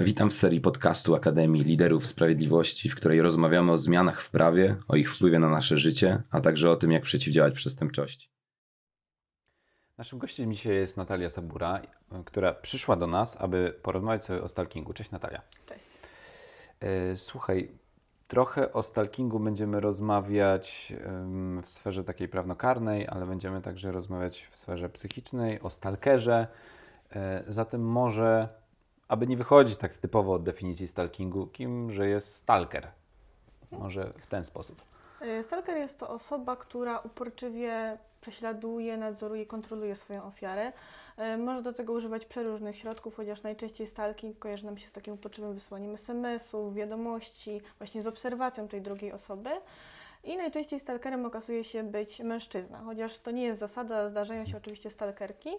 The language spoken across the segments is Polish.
Witam w serii podcastu Akademii Liderów Sprawiedliwości, w której rozmawiamy o zmianach w prawie, o ich wpływie na nasze życie, a także o tym, jak przeciwdziałać przestępczości. Naszym gościem dzisiaj jest Natalia Sabura, która przyszła do nas, aby porozmawiać sobie o stalkingu. Cześć Natalia. Cześć. E, Słuchaj, trochę o stalkingu będziemy rozmawiać w sferze takiej prawnokarnej, ale będziemy także rozmawiać w sferze psychicznej, o stalkerze. E, Zatem może, aby nie wychodzić tak typowo od definicji stalkingu, kimże jest stalker? Może w ten sposób. Y, Stalker jest to osoba, która uporczywie prześladuje, nadzoruje, kontroluje swoją ofiarę. Y, Może do tego używać przeróżnych środków, chociaż najczęściej stalking kojarzy nam się z takim uporczywym wysłaniem SMS-ów, wiadomości, właśnie z obserwacją tej drugiej osoby. I najczęściej stalkerem okazuje się być mężczyzna, chociaż to nie jest zasada, zdarzają się oczywiście stalkerki.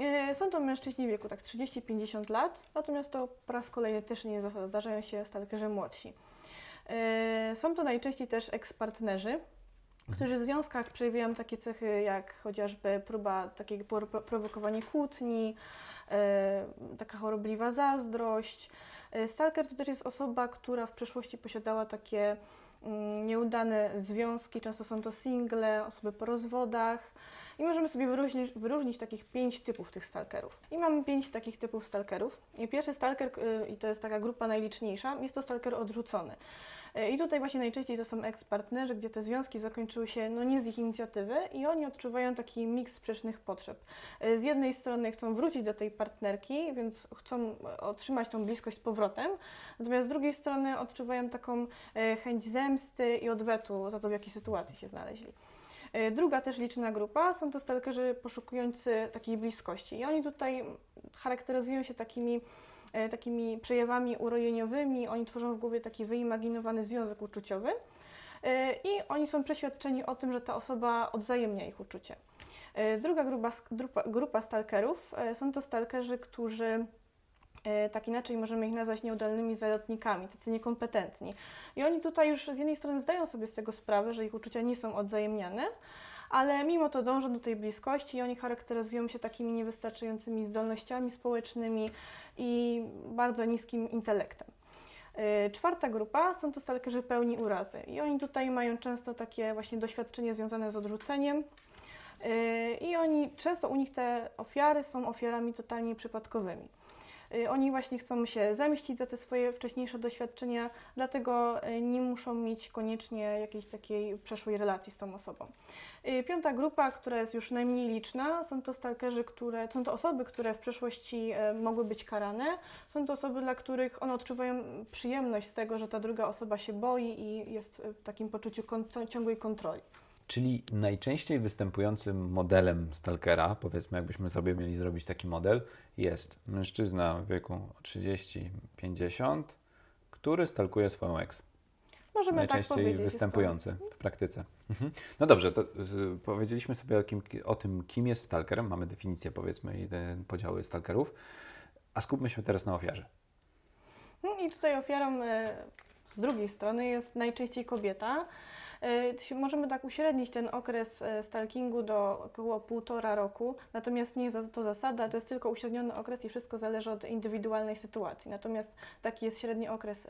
Y, Są to mężczyźni w wieku tak 30-50 lat, natomiast to po raz kolejny też nie zdarzają się stalkerzy młodsi. E, Są to najczęściej też ekspartnerzy, którzy w związkach przejawiają takie cechy jak chociażby próba takiego pro- pro- prowokowanie kłótni, e, taka chorobliwa zazdrość. E, Stalker to też jest osoba, która w przeszłości posiadała takie mm, nieudane związki, często są to single, osoby po rozwodach. I możemy sobie wyróżnić, wyróżnić takich pięć typów tych stalkerów. I mamy pięć takich typów stalkerów. I pierwszy stalker, y, i to jest taka grupa najliczniejsza, jest to stalker odrzucony. Y, I tutaj właśnie najczęściej to są eks-partnerzy, gdzie te związki zakończyły się no nie z ich inicjatywy i oni odczuwają taki miks sprzecznych potrzeb. Y, Z jednej strony chcą wrócić do tej partnerki, więc chcą e, otrzymać tą bliskość z powrotem, natomiast z drugiej strony odczuwają taką e, chęć zemsty i odwetu za to, w jakiej sytuacji się znaleźli. E, Druga też liczna grupa są to stalkerzy poszukujący takiej bliskości. I oni tutaj charakteryzują się takimi, e, takimi przejawami urojeniowymi, oni tworzą w głowie taki wyimaginowany związek uczuciowy. E, i oni są przeświadczeni o tym, że ta osoba odwzajemnia ich uczucie. Druga grupa, grupa, grupa stalkerów są to stalkerzy, którzy tak inaczej możemy ich nazwać nieudolnymi zalotnikami, tacy niekompetentni. I oni tutaj już z jednej strony zdają sobie z tego sprawę, że ich uczucia nie są odwzajemniane, ale mimo to dążą do tej bliskości i oni charakteryzują się takimi niewystarczającymi zdolnościami społecznymi i bardzo niskim intelektem. Y, Czwarta grupa są to stalkerzy pełni urazy i oni tutaj mają często takie właśnie doświadczenie związane z odrzuceniem y, i oni często u nich te ofiary są ofiarami totalnie przypadkowymi. Y, Oni właśnie chcą się zemścić za te swoje wcześniejsze doświadczenia, dlatego y, nie muszą mieć koniecznie jakiejś takiej przeszłej relacji z tą osobą. Y, Piąta grupa, która jest już najmniej liczna, są to stalkerzy, które, są to osoby, które w przeszłości e, mogły być karane. Są to osoby, dla których one odczuwają przyjemność z tego, że ta druga osoba się boi i jest w takim poczuciu ciągłej kontroli. Czyli najczęściej występującym modelem stalkera, powiedzmy, jakbyśmy sobie mieli zrobić taki model, jest mężczyzna w wieku 30-50, który stalkuje swoją ex. Możemy tak najczęściej to- występujący w praktyce. Mhm. No dobrze, to z, powiedzieliśmy sobie o, kim, o tym, kim jest stalker. Mamy definicję, powiedzmy, i te podziały stalkerów. A skupmy się teraz na ofiarze. No I tutaj ofiarą e, z drugiej strony jest najczęściej kobieta. Się- Możemy tak uśrednić ten okres e, stalkingu do około półtora roku, natomiast nie jest to zasada, to jest tylko uśredniony okres i wszystko zależy od indywidualnej sytuacji. Natomiast taki jest średni okres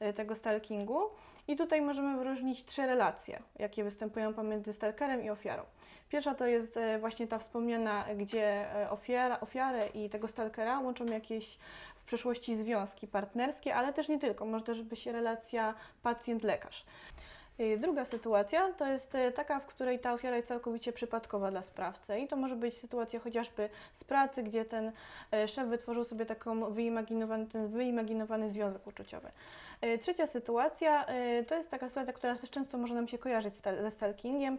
e, tego stalkingu. I tutaj możemy wyróżnić trzy relacje, jakie występują pomiędzy stalkerem i ofiarą. Pierwsza to jest właśnie ta wspomniana, gdzie ofiara, ofiarę i tego stalkera łączą jakieś w przeszłości związki partnerskie, ale też nie tylko. Może też być relacja pacjent-lekarz. Druga sytuacja to jest y, taka, w której ta ofiara jest całkowicie przypadkowa dla sprawcy i to może być sytuacja chociażby z pracy, gdzie ten y, szef wytworzył sobie taką wyimaginowany, ten wyimaginowany związek uczuciowy. Y, Trzecia sytuacja to jest taka sytuacja, która też często może nam się kojarzyć ze stalkingiem.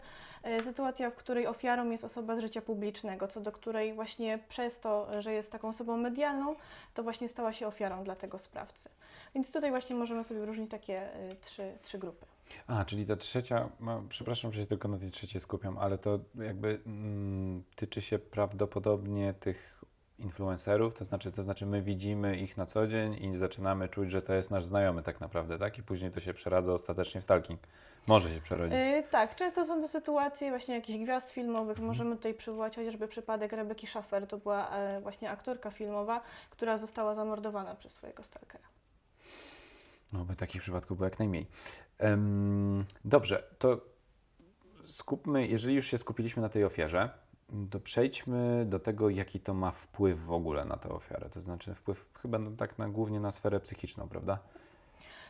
Sytuacja, w której ofiarą jest osoba z życia publicznego, co do której właśnie przez to, że jest taką osobą medialną, to właśnie stała się ofiarą dla tego sprawcy. Więc tutaj właśnie możemy sobie wyróżnić takie trzy, trzy grupy. A, czyli ta trzecia, no, przepraszam, że się tylko na tej trzeciej skupiam, ale to jakby mm, tyczy się prawdopodobnie tych influencerów, to znaczy, to znaczy my widzimy ich na co dzień i zaczynamy czuć, że to jest nasz znajomy tak naprawdę, tak? I później to się przeradza ostatecznie w stalking. Może się przerodzić. Yy, tak, często są to sytuacje właśnie jakichś gwiazd filmowych. Możemy tutaj przywołać chociażby przypadek Rebeki Schaffer. To była e, właśnie aktorka filmowa, która została zamordowana przez swojego stalkera. No, by takich przypadków było jak najmniej. Dobrze, to skupmy, jeżeli już się skupiliśmy na tej ofiarze, to przejdźmy do tego, jaki to ma wpływ w ogóle na tę ofiarę. To znaczy wpływ chyba no, tak na, głównie na sferę psychiczną, prawda?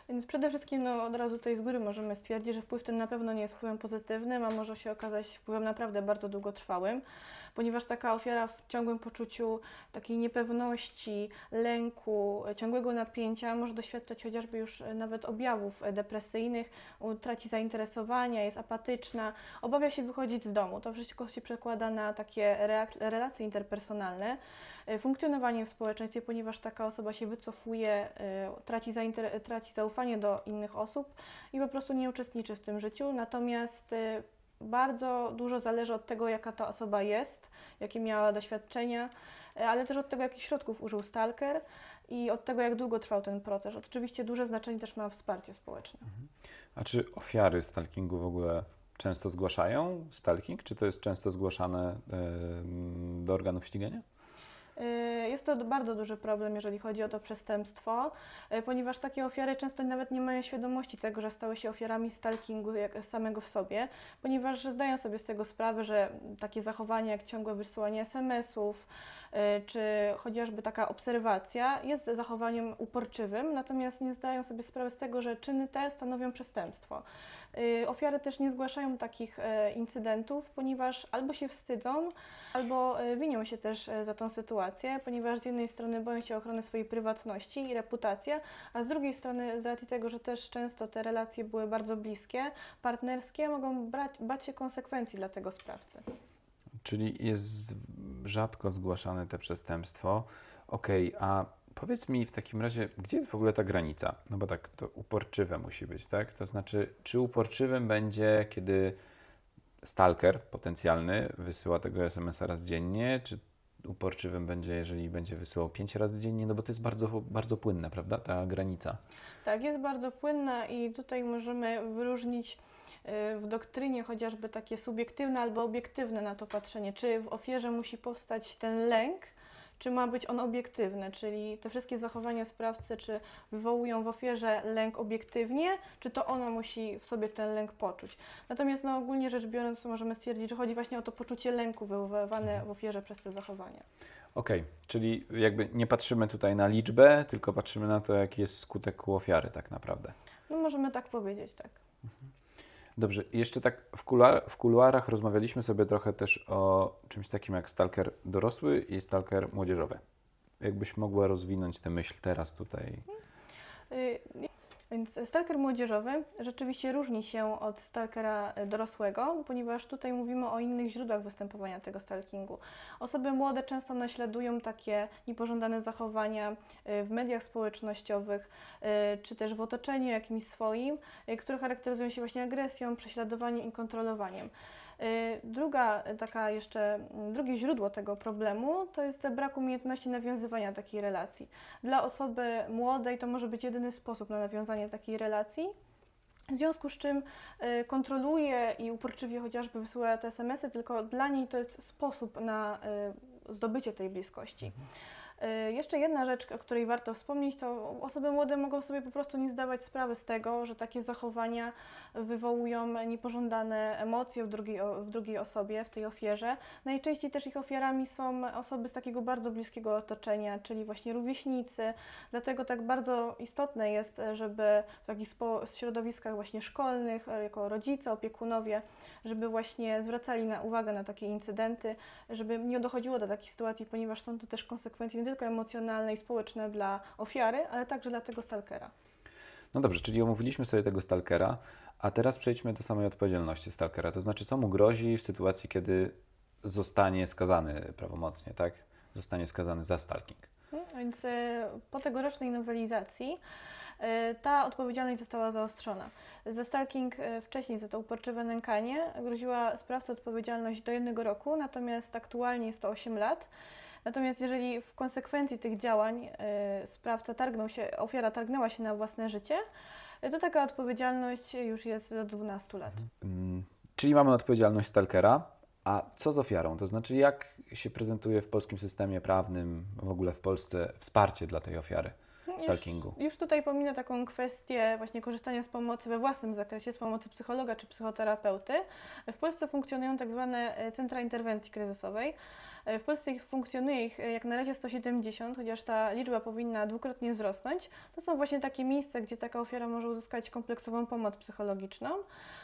Więc przede wszystkim no, od razu tutaj z góry możemy stwierdzić, że wpływ ten na pewno nie jest wpływem pozytywnym, a może się okazać wpływem naprawdę bardzo długotrwałym, ponieważ taka ofiara w ciągłym poczuciu takiej niepewności, lęku, ciągłego napięcia może doświadczać chociażby już nawet objawów depresyjnych, traci zainteresowania, jest apatyczna, obawia się wychodzić z domu. To wszystko się przekłada na takie relacje interpersonalne, e, funkcjonowanie w społeczeństwie, ponieważ taka osoba się wycofuje, e, traci, traci zaufanie do innych osób i po prostu nie uczestniczy w tym życiu. Natomiast e, bardzo dużo zależy od tego, jaka ta osoba jest, jakie miała doświadczenia, e, ale też od tego, jakich środków użył stalker i od tego, jak długo trwał ten proces. Oczywiście duże znaczenie też ma wsparcie społeczne. A czy ofiary stalkingu w ogóle często zgłaszają stalking? Czy to jest często zgłaszane em, do organów ścigania? Y, Jest to bardzo duży problem, jeżeli chodzi o to przestępstwo, y, ponieważ takie ofiary często nawet nie mają świadomości tego, że stały się ofiarami stalkingu samego w sobie, ponieważ zdają sobie z tego sprawę, że takie zachowania jak ciągłe wysyłanie SMS-ów, y, czy chociażby taka obserwacja jest zachowaniem uporczywym, natomiast nie zdają sobie sprawy z tego, że czyny te stanowią przestępstwo. Ofiary też nie zgłaszają takich incydentów, ponieważ albo się wstydzą, albo winią się też za tą sytuację, ponieważ z jednej strony boją się ochrony swojej prywatności i reputacji, a z drugiej strony z racji tego, że też często te relacje były bardzo bliskie, partnerskie, mogą brać, bać się konsekwencji dla tego sprawcy. Czyli jest rzadko zgłaszane te przestępstwo. Okej, a powiedz mi w takim razie, gdzie jest w ogóle ta granica? No bo tak, to uporczywe musi być, tak? To znaczy, czy uporczywym będzie, kiedy stalker potencjalny wysyła tego SMS-a raz dziennie, czy uporczywym będzie, jeżeli będzie wysyłał pięć razy dziennie? No bo to jest bardzo, bardzo płynne, prawda? Ta granica. Tak, jest bardzo płynna i tutaj możemy wyróżnić y, w doktrynie chociażby takie subiektywne albo obiektywne na to patrzenie, czy w ofierze musi powstać ten lęk, czy ma być on obiektywny, czyli te wszystkie zachowania sprawcy, czy wywołują w ofierze lęk obiektywnie, czy to ona musi w sobie ten lęk poczuć. Natomiast no, ogólnie rzecz biorąc możemy stwierdzić, że chodzi właśnie o to poczucie lęku wywoływane w ofierze przez te zachowania. Okej, czyli jakby nie patrzymy tutaj na liczbę, tylko patrzymy na to, jaki jest skutek u ofiary tak naprawdę. No możemy tak powiedzieć, tak. Dobrze, jeszcze tak w, kuluar, w kuluarach rozmawialiśmy sobie trochę też o czymś takim jak stalker dorosły i stalker młodzieżowy. Jakbyś mogła rozwinąć tę myśl teraz tutaj? Więc stalker młodzieżowy rzeczywiście różni się od stalkera dorosłego, ponieważ tutaj mówimy o innych źródłach występowania tego stalkingu. Osoby młode często naśladują takie niepożądane zachowania y, w mediach społecznościowych, y, czy też w otoczeniu jakimś swoim, y, które charakteryzują się właśnie agresją, prześladowaniem i kontrolowaniem. Y, Druga y, taka jeszcze, mm, drugie źródło tego problemu to jest brak umiejętności nawiązywania takiej relacji. Dla osoby młodej to może być jedyny sposób na nawiązanie takiej relacji. W związku z czym y, kontroluje i uporczywie chociażby wysyła te SMS-y, tylko dla niej to jest sposób na zdobycie tej bliskości. Y, Jeszcze jedna rzecz, o której warto wspomnieć, to osoby młode mogą sobie po prostu nie zdawać sprawy z tego, że takie zachowania wywołują niepożądane emocje w drugiej, w drugiej osobie, w tej ofierze. Najczęściej też ich ofiarami są osoby z takiego bardzo bliskiego otoczenia, czyli właśnie rówieśnicy. Dlatego tak bardzo istotne jest, żeby w takich środowiskach właśnie szkolnych, e, jako rodzice, opiekunowie, żeby właśnie zwracali na uwagę na takie incydenty, żeby nie dochodziło do takich sytuacji, ponieważ są to też konsekwencje nie tylko emocjonalne i społeczne dla ofiary, ale także dla tego stalkera. No dobrze, czyli omówiliśmy sobie tego stalkera, a teraz przejdźmy do samej odpowiedzialności stalkera. To znaczy, co mu grozi w sytuacji, kiedy zostanie skazany prawomocnie, tak? Zostanie skazany za stalking. Mhm, Więc e, po tegorocznej nowelizacji e, ta odpowiedzialność została zaostrzona. Za stalking e, wcześniej, za to uporczywe nękanie, groziła sprawcy odpowiedzialność do jednego roku, natomiast aktualnie jest to 8 lat. Natomiast jeżeli w konsekwencji tych działań e, sprawca targnął się, ofiara targnęła się na własne życie, e, to taka odpowiedzialność już jest do 12 lat. Mm, Czyli mamy odpowiedzialność stalkera, a co z ofiarą? To znaczy, jak się prezentuje w polskim systemie prawnym, w ogóle w Polsce, wsparcie dla tej ofiary stalkingu? Już, już tutaj pominę taką kwestię właśnie korzystania z pomocy we własnym zakresie, z pomocy psychologa czy psychoterapeuty. W Polsce funkcjonują tak zwane e, centra interwencji kryzysowej. E, W Polsce funkcjonuje ich e, jak na razie 170, chociaż ta liczba powinna dwukrotnie wzrosnąć. To są właśnie takie miejsca, gdzie taka ofiara może uzyskać kompleksową pomoc psychologiczną.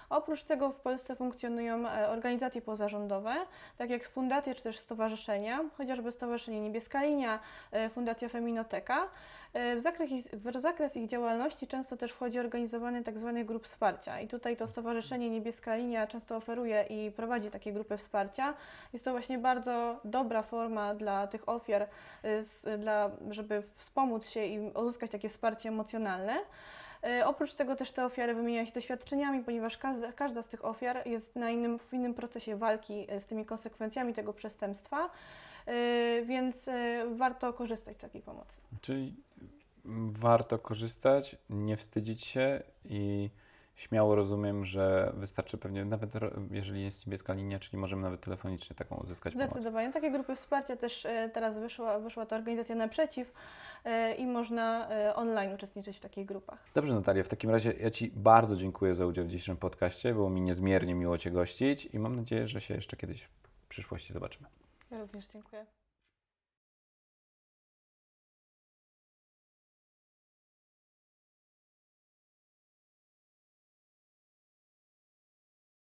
Oprócz tego w Polsce funkcjonują organizacje pozarządowe, tak jak fundacje czy też stowarzyszenia, chociażby Stowarzyszenie Niebieska Linia, Fundacja Feminoteka. E, W zakres, w zakres ich działalności często też wchodzi organizowanie tzw. grup wsparcia i tutaj to Stowarzyszenie Niebieska Linia często oferuje i prowadzi takie grupy wsparcia. Jest to właśnie bardzo dobra forma dla tych ofiar, z- dla, żeby wspomóc się i uzyskać takie wsparcie emocjonalne. E, Oprócz tego też te ofiary wymieniają się doświadczeniami, ponieważ każda, każda z tych ofiar jest na innym, w innym procesie walki e, z tymi konsekwencjami tego przestępstwa, e, więc e, warto korzystać z takiej pomocy. Czyli warto korzystać, nie wstydzić się i śmiało rozumiem, że wystarczy pewnie, nawet jeżeli jest niebieska linia, czyli możemy nawet telefonicznie taką uzyskać pomoc. Zdecydowanie. Takie grupy wsparcia też e, teraz wyszła, wyszła ta organizacja naprzeciw e, i można e, online uczestniczyć w takich grupach. Dobrze, Natalia, w takim razie ja Ci bardzo dziękuję za udział w dzisiejszym podcaście. Było mi niezmiernie miło Cię gościć i mam nadzieję, że się jeszcze kiedyś w przyszłości zobaczymy. Ja również dziękuję.